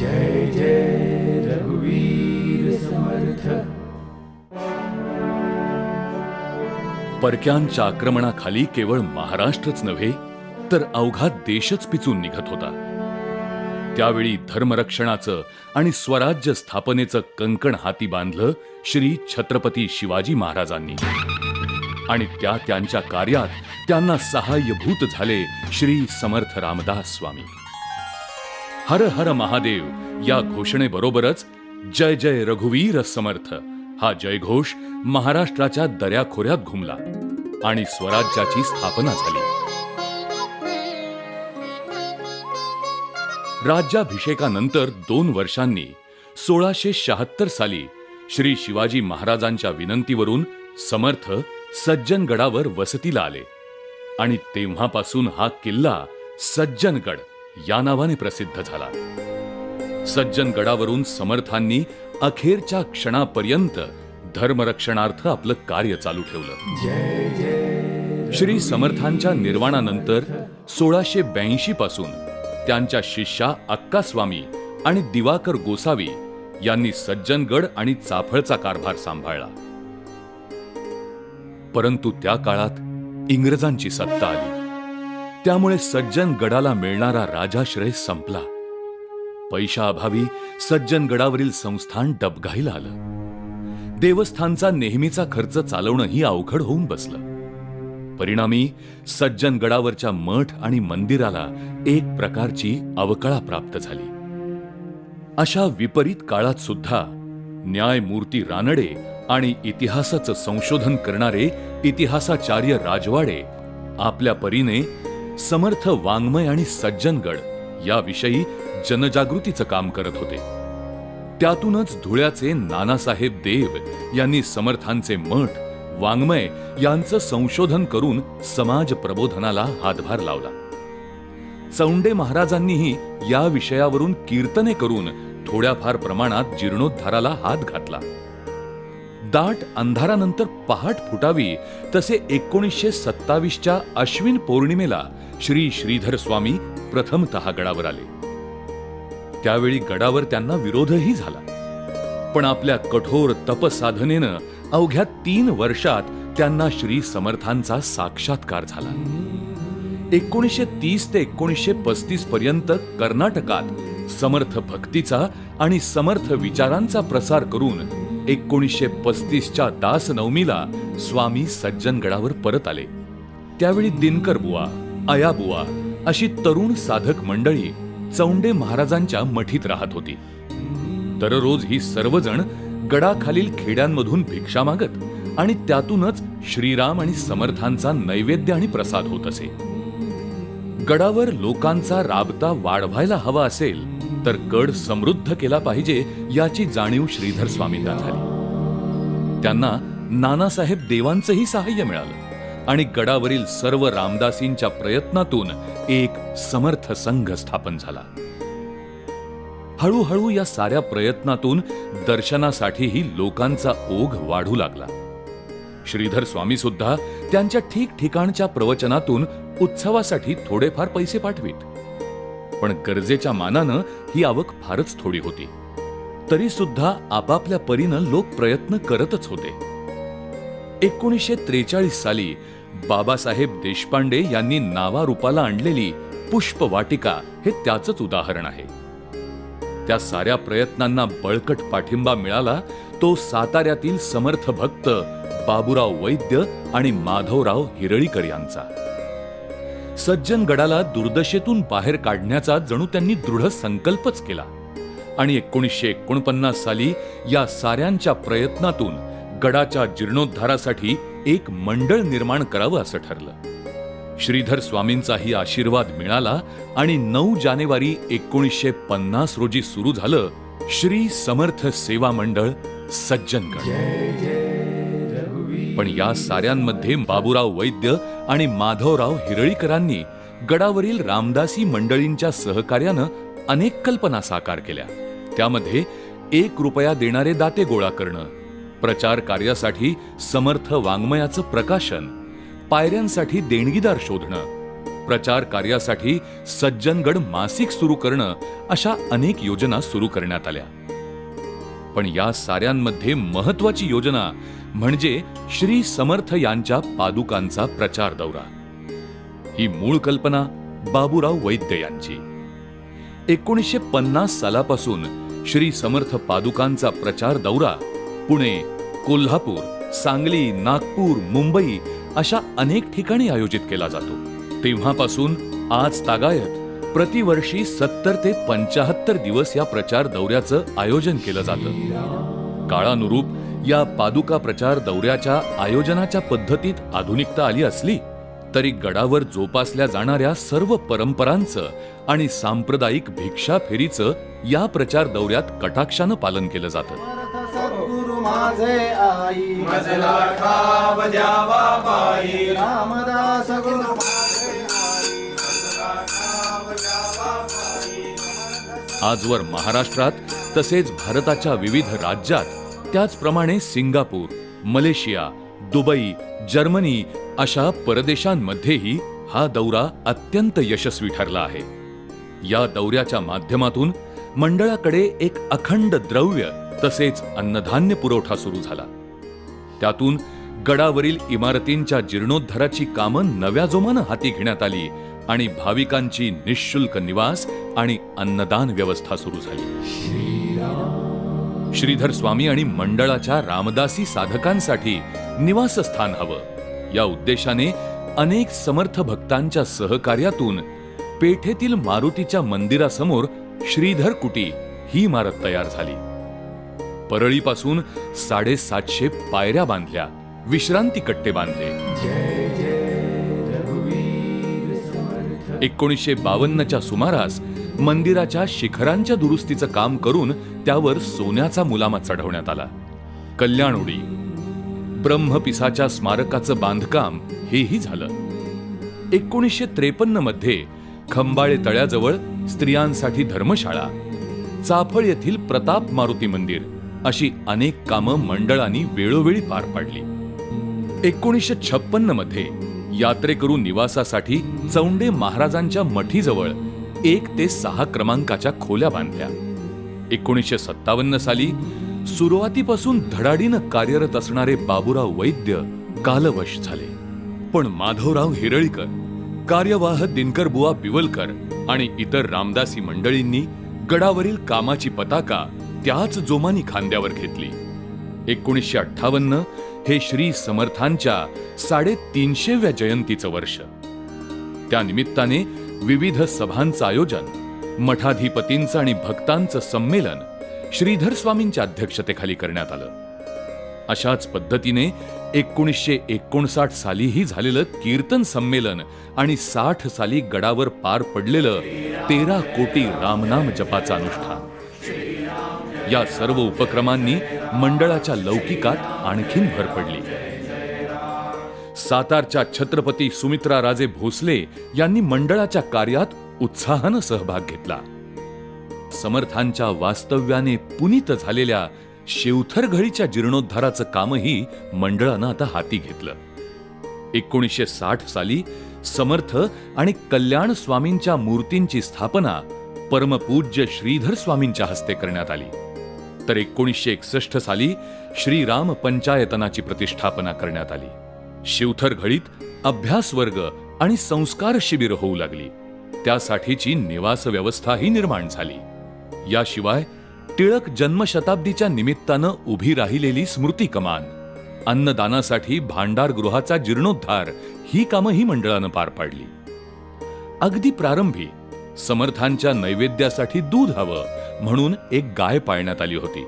जय जय रघुवीर समर्थ। परक्यांच्या आक्रमणाखाली केवळ महाराष्ट्रच नव्हे तर अवघा देशच पिचून निघत होता. त्यावेळी धर्मरक्षणाचं आणि स्वराज्य स्थापनेचं कंकण हाती बांधलं श्री छत्रपती शिवाजी महाराजांनी. आणि त्या त्यांच्या कार्यात त्यांना सहाय्यभूत झाले श्री समर्थ रामदास स्वामी. हर हर महादेव. या घोषणेबरोबरच जय जय रघुवीर समर्थ. हा जयघोष महाराष्ट्राच्या दऱ्याखोऱ्यात घुमला आणि स्वराज्याची स्थापना झाली. राज्याभिषेकानंतर दोन वर्षांनी सोळाशे शहात्तर साली श्री शिवाजी महाराजांच्या विनंतीवरून समर्थ सज्जनगडावर वसतीला आले आणि तेव्हापासून हा किल्ला सज्जनगड या नावाने प्रसिद्ध झाला. सज्जनगडावरून समर्थांनी अखेरच्या क्षणापर्यंत धर्मरक्षणार्थ आपलं कार्य चालू ठेवलं. श्री समर्थांच्या निर्वाणानंतर सोळाशे ब्याऐंशी पासून त्यांच्या शिष्या अक्कास्वामी आणि दिवाकर गोसावी यांनी सज्जनगड आणि चाफळचा कारभार सांभाळला. परंतु त्या काळात इंग्रजांची सत्ता आली. त्यामुळे सज्जनगडाला मिळणारा राजाश्रय संपला. पैशाअभावी सज्जनगडावरील संस्थान डबघाईला आलं. देवस्थानचा नेहमीचा खर्च चालवणंही अवघड होऊन बसलं. परिणामी सज्जनगडावरच्या मठ आणि मंदिराला एक प्रकारची अवकळा प्राप्त झाली. अशा विपरीत काळात सुद्धा न्यायमूर्ती रानडे आणि इतिहासाचं संशोधन करणारे इतिहासाचार्य राजवाडे आपल्या परीने समर्थ वाङ्मय आणि सज्जनगड याविषयी जनजागृतीचं काम करत होते. त्यातूनच धुळ्याचे नानासाहेब देव यांनी समर्थांचे मठ वाङ्मय यांचं संशोधन करून समाज प्रबोधनाला हातभार लावला. चौंडे महाराजांनीही या विषयावरून कीर्तने करून थोड्याफार प्रमाणात जीर्णोद्धाराला हात घातला. दाट अंधारानंतर पहाट फुटावी तसे एकोणीसशे सत्तावीसच्या अश्विन पौर्णिमेला श्री श्रीधर स्वामी प्रथमतः गडावर आले. त्यावेळी गडावर त्यांना विरोधही झाला. पण आपल्या कठोर तपसाधनेनं अवघ्या तीन वर्षात त्यांना श्री समर्थांचा साक्षात्कार झाला. एकोणीसशे तीस ते एकोणीसशे पस्तीस पर्यंत कर्नाटकात समर्थ भक्तीचा आणि समर्थ विचारांचा प्रसार करून एकोणीसशे पस्तीसच्या दासनवमीला स्वामी सज्जनगडावर परत आले. त्यावेळी दिनकर बुवा आयाबुवा अशी तरुण साधक मंडळी चौंडे महाराजांच्या मठीत राहत होती. दररोज ही सर्वजण गडाखालील खेड्यांमधून भिक्षा मागत आणि त्यातूनच श्रीराम आणि समर्थांचा नैवेद्य आणि प्रसाद होत असे. गडावर लोकांचा राबता वाढवायला हवा असेल तर गड समृद्ध केला पाहिजे याची जाणीव श्रीधर स्वामींना झाली. त्यांना नानासाहेब देवांचंही सहाय्य मिळालं आणि गडावरील सर्व रामदासींच्या प्रयत्नातून एक समर्थ संघ स्थापन झाला. हळूहळू या साऱ्या प्रयत्नातून दर्शनासाठीही लोकांचा ओघ वाढू लागला. श्रीधर स्वामी सुद्धा त्यांच्या ठिकठिकाणच्या प्रवचनातून उत्सवासाठी थोडेफार पैसे पाठवीत. पण गरजेच्या मानानं ही आवक फारच थोडी होती. तरी सुद्धा आपापल्या परीनं लोक प्रयत्न करतच होते. एकोणीसशे त्रेचाळीस साली बाबासाहेब देशपांडे यांनी नावारूपाला आणलेली पुष्पवाटिका हे त्याचंच उदाहरण आहे. त्या साऱ्या प्रयत्नांना बळकट पाठिंबा मिळाला तो साताऱ्यातील समर्थ भक्त बाबुराव वैद्य आणि माधवराव हिरळीकर यांचा. सज्जनगडाला दुर्दशेतून बाहेर काढण्याचा जणू त्यांनी दृढ संकल्पच केला. आणि एकोणीसशे एकोणपन्नास साली या साऱ्यांच्या प्रयत्नातून गडाच्या जीर्णोद्धारासाठी एक मंडळ निर्माण करावं असं ठरलं. श्रीधर स्वामींचाही आशीर्वाद मिळाला आणि नऊ जानेवारी एकोणीसशे पन्नास रोजी सुरू झालं श्री समर्थ सेवा मंडळ सज्जनगड. जय जय. पण या साऱ्यांमध्ये बाबूराव वैद्य आणि माधवराव हिरळीकरांनी गडावरील रामदासी मंडळींच्या सहकार्यानं अनेक कल्पना साकार केल्या. त्यामध्ये एक रुपया देणारे दाते गोळा करणं प्रचार कार्यासाठी समर्थ वाङ्मयाचं प्रकाशन पायऱ्यांसाठी देणगीदार शोधणं प्रचार कार्यासाठी सज्जनगड मासिक सुरू करणं अशा अनेक योजना सुरू करण्यात आल्या. पण या साऱ्यांमध्ये महत्वाची योजना म्हणजे श्री समर्थ यांच्या पादुकांचा प्रचार दौरा. ही मूळ कल्पना बाबूराव वैद्य यांची. एकोणीसशे पन्नास सालापासून श्री समर्थ पादुकांचा प्रचार दौरा पुणे कोल्हापूर सांगली नागपूर मुंबई अशा अनेक ठिकाणी आयोजित केला जातो. तेव्हापासून आज तागायत प्रतिवर्षी सत्तर ते पंचाहत्तर दिवस या प्रचार दौऱ्याचं आयोजन केलं जातं. काळानुरूप या पादुका प्रचार दौऱ्याच्या आयोजनाच्या पद्धतीत आधुनिकता आली असली तरी गडावर जोपासल्या जाणाऱ्या सर्व परंपरांचं आणि सांप्रदायिक भिक्षा फेरीचं या प्रचार दौऱ्यात कटाक्षानं पालन केलं जातं. आजवर महाराष्ट्रात तसेच भारताच्या विविध राज्यात त्याचप्रमाणे सिंगापूर मलेशिया दुबई जर्मनी अशा परदेशांमध्येही हा दौरा अत्यंत यशस्वी ठरला आहे. या दौऱ्याच्या माध्यमातून मंडळाकडे एक अखंड द्रव्य तसेच अन्नधान्य पुरवठा सुरू झाला. त्यातून गडावरील इमारतींच्या जीर्णोद्धाराची कामं नव्या जोमानं हाती घेण्यात आली आणि भाविकांची निशुल्क निवास आणि अन्नदान व्यवस्था सुरू झाली. श्रीधर स्वामी आणि मंडळाच्या रामदासी साधकांसाठी निवासस्थान हवं. या उद्देशाने अनेक समर्थ भक्तांच्या सहकार्यातून पेठेतील मारुतीच्या मंदिरासमोर श्रीधर कुटी ही इमारत तयार झाली. परळीपासून साडेसातशे पायऱ्या बांधल्या विश्रांती कट्टे बांधले. एकोणीसशे बावन्नच्या सुमारास मंदिराच्या शिखरांच्या दुरुस्तीचं काम करून त्यावर सोन्याचा मुलामा चढवण्यात आला. कल्याणोडी ब्रह्मपिसाच्या स्मारकाचं बांधकाम हेही झालं. एकोणीसशे त्रेपन्नमध्ये खंबाळे तळ्याजवळ स्त्रियांसाठी धर्मशाळा चाफळ येथील प्रताप मारुती मंदिर अशी अनेक कामं मंडळांनी वेळोवेळी पार पाडली. एकोणीसशे छप्पन्नमध्ये यात्रेकरू निवासासाठी चौंडे महाराजांच्या मठीजवळ एक ते सहा क्रमांकाच्या खोल्या बांधल्या. एकोणीसशे सत्तावन्न साली सुरुवातीपासून धडाडीनं कार्यरत असणारे बाबूराव वैद्य कालवश झाले. पण माधवराव हिरळीकर कार्यवाह दिनकर बुवा बिवलकर आणि इतर रामदासी मंडळींनी गडावरील कामाची पताका त्याच जोमानी खांद्यावर घेतली. एकोणीसशे अठ्ठावन्न हे श्री समर्थांच्या साडेतीनशेव्या जयंतीचं वर्ष. त्या निमित्ताने विविध सभांचं आयोजन मठाधिपतींचं आणि भक्तांचं संमेलन श्रीधर स्वामींच्या अध्यक्षतेखाली करण्यात आलं. अशाच पद्धतीने एकोणीसशे एकोणसाठ सालीही झालेलं कीर्तन संमेलन आणि साठ साली गडावर पार पडलेलं तेरा कोटी रामनाम जपाचं अनुष्ठान. या सर्व उपक्रमांनी मंडळाच्या लौकिकात आणखीन भर पडली. सातारच्या छत्रपती सुमित्रा राजे भोसले यांनी मंडळाच्या कार्यात उत्साहानं सहभाग घेतला. समर्थांच्या वास्तव्याने पुनीत झालेल्या शेवथरघळीच्या जीर्णोद्धाराचं कामही मंडळानं आता हाती घेतलं. एकोणीसशे साठ साली समर्थ आणि कल्याण स्वामींच्या मूर्तींची स्थापना परमपूज्य श्रीधर स्वामींच्या हस्ते करण्यात आली. तर एकोणीसशे एकसष्ट साली श्रीराम पंचायतनाची प्रतिष्ठापना करण्यात आली. शिवथर घळीत अभ्यास वर्ग आणि संस्कार शिबिर होऊ लागली. त्यासाठीची निवास व्यवस्थाही निर्माण झाली. याशिवाय टिळक जन्मशताब्दीच्या निमित्तानं उभी राहिलेली स्मृती कमान अन्नदानासाठी भांडारगृहाचा जीर्णोद्धार ही कामंही मंडळानं पार पाडली. अगदी प्रारंभी समर्थांच्या नैवेद्यासाठी दूध हवं म्हणून एक गाय पाळण्यात आली होती.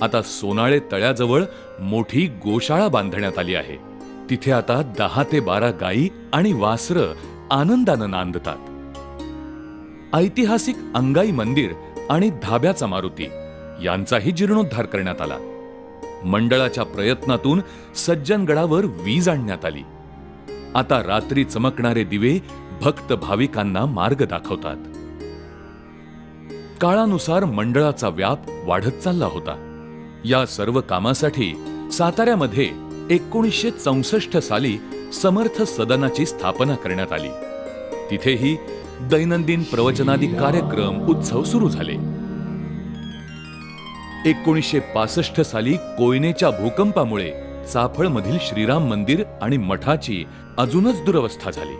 आता सोनाळे तळ्याजवळ मोठी गोशाळा बांधण्यात आली आहे. तिथे आता दहा ते बारा गायी आणि वासरं आनंदानं नांदतात. ऐतिहासिक अंगाई मंदिर आणि धाब्याचा मारुती यांचाही जीर्णोद्धार करण्यात आला. मंडळाच्या प्रयत्नातून सज्जनगडावर वीज आणण्यात आली. आता रात्री चमकणारे दिवे भक्त भाविकांना मार्ग दाखवतात. काळानुसार मंडळाचा व्याप वाढत चालला होता. या सर्व कामासाठी साताऱ्यामध्ये एकोणीसशे चौसष्ट साली समर्थ सदनाची स्थापना करण्यात आली. तिथेही दैनंदिन प्रवचनादी कार्यक्रम उत्सव सुरू झाले. एकोणीसशे पासष्ट साली कोयनेच्या भूकंपामुळे चाफळमधील श्रीराम मंदिर आणि मठाची अजूनच दुरवस्था झाली.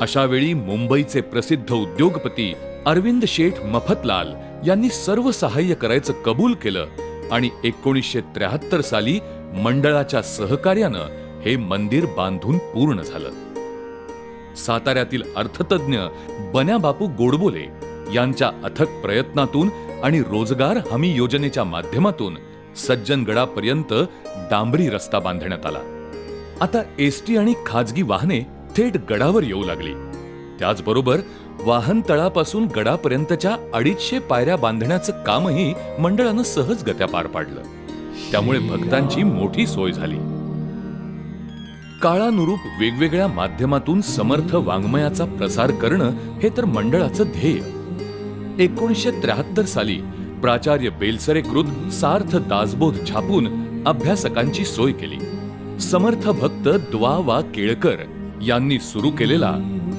अशा वेळी मुंबईचे प्रसिद्ध उद्योगपती अरविंद शेठ मफतलाल यांनी सर्व सहाय्य करायचं कबूल केलं आणि एकोणीसशे त्र्याहत्तर साली मंडळाच्या सहकार्यानं हे मंदिर बांधून पूर्ण झालं. साताऱ्यातील अर्थतज्ञ बन्याबापू गोडबोले यांच्या अथक प्रयत्नातून आणि रोजगार हमी योजनेच्या माध्यमातून सज्जनगडापर्यंत डांबरी रस्ता बांधण्यात आला. आता एसटी आणि खाजगी वाहने थेट गडावर येऊ लागली. त्याचबरोबर वाहन तळापासून गडापर्यंतच्या अडीचशे पायऱ्या बांधण्याचं कामही मंडळानं सहजगत्या पार पाडलं. त्यामुळे भक्तांची मोठी सोय झाली. काळानुरूप वेगवेगळ्या माध्यमातून समर्थ वाङ्मयाचा प्रसार करणं हे तर मंडळाचं ध्येय. एकोणीसशे त्र्याहत्तर साली प्राचार्य बेलसरेकृत सार्थ दासबोध छापून अभ्यासकांची सोय केली. समर्थ भक्त द्वा वा केळकर यांनी सुरू केलेला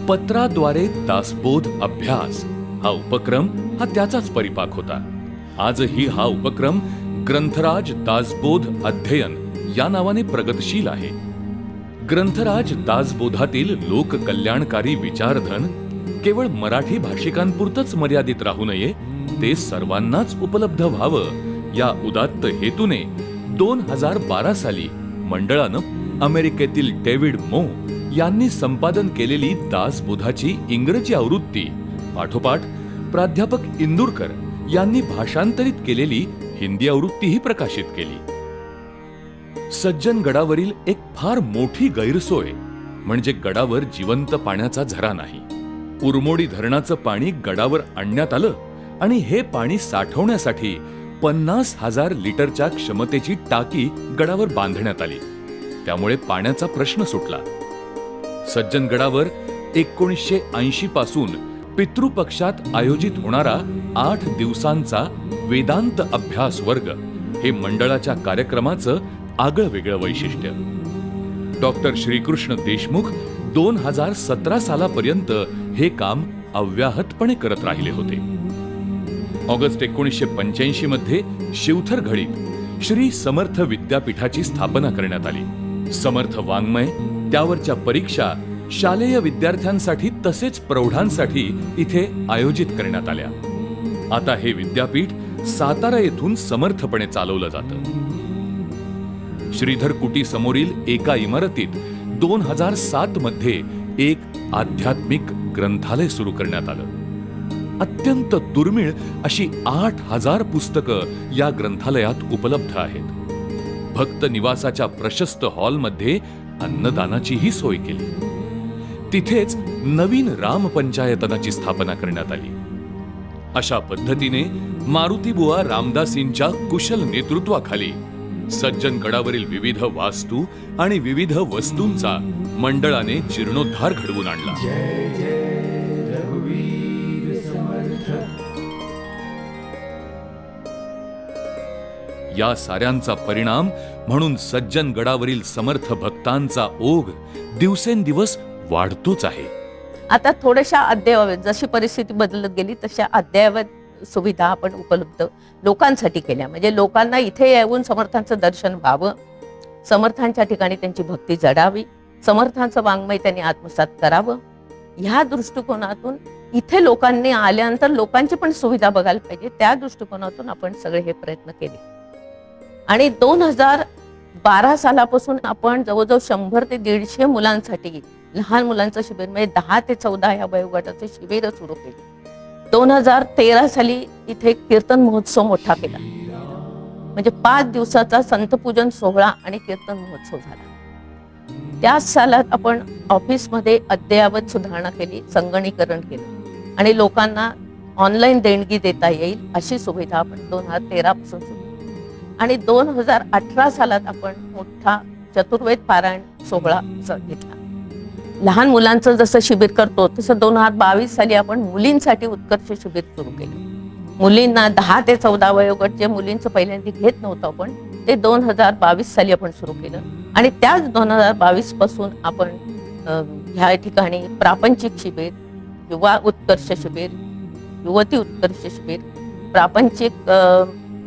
पत्राद्वारे दासबोध अभ्यास हा उपक्रम हा त्याचाच परिपाक होता. आजही हा उपक्रम ग्रंथराज दासबोध अध्ययन या नावाने प्रगतशील आहे. ग्रंथराज दासबोधातील लोककल्याणकारी विचारधन केवळ मराठी भाषिकांपुरतच मर्यादित राहू नये ते सर्वांनाच उपलब्ध व्हावं या उदात्त हेतूने दोन हजार बारा साली मंडळानं अमेरिकेतील डेव्हिड मो यांनी संपादन केलेली दासबोधाची इंग्रजी आवृत्ती. पाठोपाठ प्राध्यापक इंदूरकर यांनी भाषांतरित केलेली हिंदी आवृत्तीही प्रकाशित केली. सज्जन गडावरील एक फार मोठी गैरसोय म्हणजे गडावर जिवंत पाण्याचा झरा नाही. उरमोडी धरणाचं पाणी गडावर आणण्यात आलं आणि हे पाणी साठवण्यासाठी पन्नास हजार लिटरच्या क्षमतेची टाकी गडावर बांधण्यात आली. त्यामुळे पाण्याचा प्रश्न सुटला. सज्जनगडावर एकोणीसशे ऐंशी पासून पितृपक्षात आयोजित होणारा आठ दिवसांचा वेदांत अभ्यास वर्ग हे मंडळाच्या कार्यक्रमाचं आगळं वेगळं वैशिष्ट्य. डॉक्टर श्रीकृष्ण देशमुख दोन हजार सतरा सालापर्यंत हे काम अव्याहतपणे करत राहिले होते. ऑगस्ट एकोणीसशे पंच्याऐंशी मध्ये शिवथर घडीत श्री समर्थ विद्यापीठाची स्थापना करण्यात आली. समर्थ वाङ्मय त्यावरच्या परीक्षा शालेय विद्यार्थ्यांसाठी तसेच प्रौढांसाठी इथे आयोजित करण्यात आल्या. आता हे विद्यापीठ सातारा येथून समर्थपणे चालवलं जातं. श्रीधर कुटी समोरील एका इमारतीत दोन हजार सात मध्ये एक आध्यात्मिक ग्रंथालय सुरू करण्यात आलं. अत्यंत दुर्मिळ अशी आठ हजार पुस्तकं या ग्रंथालयात उपलब्ध आहेत. भक्त निवासाच्या प्रशस्त हॉलमध्ये अन्नदानाचीही सोय केली. तिथेच नवीन राम पंचायतनाची स्थापना करण्यात आली. अशा पद्धतीने मारुतीबुवा रामदासींच्या कुशल नेतृत्वाखाली सज्जन गडावरील विविध वास्तू आणि विविध वस्तूंचा मंडळाने जीर्णोद्धार घडवून आणला. या साऱ्यांचा परिणाम म्हणून सज्जन गडावरील समर्थ भक्तांचा ओघ दिवसेंदिवस वाढतोच आहे. आता थोड्याशा अद्ययावत जशी परिस्थिती बदलत गेली तशा अद्ययावत सुविधा आपण उपलब्ध लोकांसाठी केल्या. म्हणजे लोकांना इथे येऊन समर्थांचं दर्शन व्हावं समर्थांच्या ठिकाणी त्यांची भक्ती जडावी समर्थांचं वाङ्मय त्यांनी आत्मसात करावं. ह्या दृष्टिकोनातून इथे लोकांनी आल्यानंतर लोकांची पण सुविधा बघायला पाहिजे. त्या दृष्टिकोनातून आपण सगळे हे प्रयत्न केले. आणि दोन हजार बारा सालापासून आपण जवळजवळ शंभर ते दीडशे मुलांसाठी लहान मुलांचं शिबिर म्हणजे दहा ते चौदा या वयोगटाचे शिबिर सुरू केले. दोन हजार तेरा साली इथे कीर्तन महोत्सव मोठा केला. म्हणजे पाच दिवसाचा संतपूजन सोहळा आणि कीर्तन महोत्सव झाला. त्याच सालात आपण ऑफिसमध्ये अद्ययावत सुधारणा केली संगणीकरण केलं आणि लोकांना ऑनलाईन देणगी देता येईल अशी सुविधा आपण दोन हजार तेरा पासून सुरू आणि दोन हजार अठरा सालात आपण मोठा चतुर्वेद पारायण सोहळा घेतला. लहान मुलांचं जसं शिबिर करतो तसं दोन हजार बावीस साली आपण मुलींसाठी उत्कर्ष शिबिर सुरू केलं. मुलींना दहा ते चौदा वयोगट जे मुलींचं पहिल्यांदा घेत नव्हतं आपण ते दोन हजार बावीस साली आपण सुरू केलं. आणि त्याच दोन हजार बावीसपासून आपण ह्या ठिकाणी प्रापंचिक शिबिर युवा उत्कर्ष शिबिर युवती उत्कर्ष शिबिर प्रापंचिक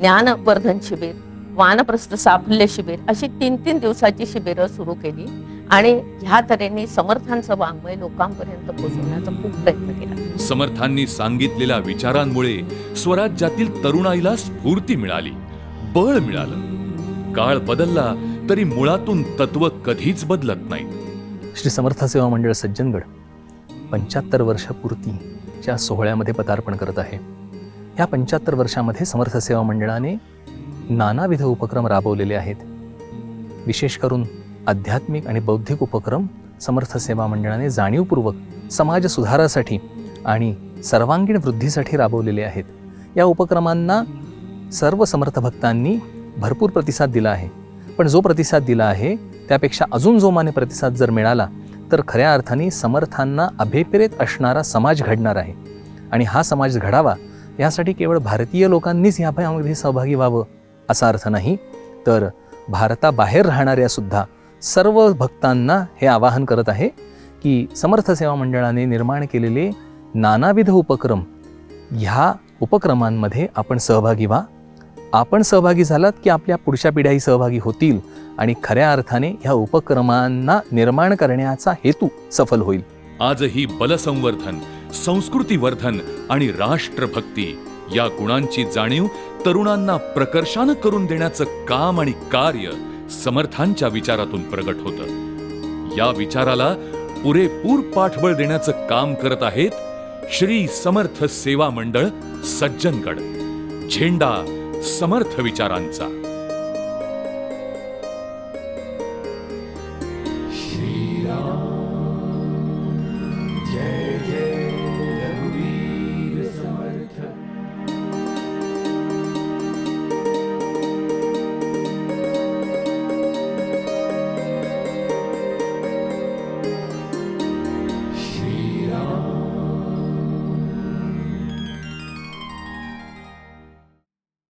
ज्ञानवर्धन शिबिर वानप्रस्थ साफल्य शिबिर अशी तीन तीन दिवसाची शिबिरं सुरू केली. आणि ह्या तऱ्हेने समर्थांचं वाङ्मय लोकांपर्यंत पोहोचवण्याचा खूप प्रयत्न केला. समर्थांनी सांगितलेल्या विचारांमुळे स्वराज्यातील तरुणाईला स्फूर्ती मिळाली बळ मिळालं. काळ बदलला तरी मुळातून तत्व कधीच बदलत नाही. श्री समर्थ सेवा मंडळ सज्जनगड पंच्याहत्तर वर्षपूर्तीच्या सोहळ्यामध्ये पदार्पण करत आहे. या पंच्याहत्तर वर्षामध्ये समर्थ सेवा मंडळाने नानाविध उपक्रम राबवलेले आहेत. विशेष करून आध्यात्मिक आणि बौद्धिक उपक्रम समर्थ सेवा मंडळाने जाणीवपूर्वक समाज सुधारासाठी आणि सर्वांगीण वृद्धीसाठी राबवलेले आहेत. या उपक्रमांना सर्व समर्थ भक्तांनी भरपूर प्रतिसाद दिला आहे. पण जो प्रतिसाद दिला आहे त्यापेक्षा अजून जोमाने प्रतिसाद जर मिळाला तर खऱ्या अर्थाने समर्थांना अभिप्रेत असणारा समाज घडणार आहे. आणि हा समाज घडावा यासाठी केवळ भारतीय लोकांनीच यामध्ये सहभागी व्हावं असा अर्थ नाही तर भारताबाहेर राहणाऱ्यासुद्धा सर्व भक्तांना हे आवाहन करत आहे की समर्थ सेवा मंडळाने निर्माण केलेले नानाविध उपक्रम ह्या उपक्रमांमध्ये आपण सहभागी व्हा. आपण सहभागी झालात की आपल्या पुढच्या पिढ्याही सहभागी होतील आणि खऱ्या अर्थाने ह्या उपक्रमांना निर्माण करण्याचा हेतू सफल होईल. आजही बलसंवर्धन संस्कृतीवर्धन आणि राष्ट्रभक्ती या गुणांची जाणीव तरुणांना प्रकर्षानं करून देण्याचं काम आणि कार्य समर्थांच्या विचारातून प्रगट होतं. या विचाराला पुरेपूर पाठबळ देण्याचं काम करत आहेत श्री समर्थ सेवा मंडळ सज्जनगड. झेंडा समर्थ विचारांचा.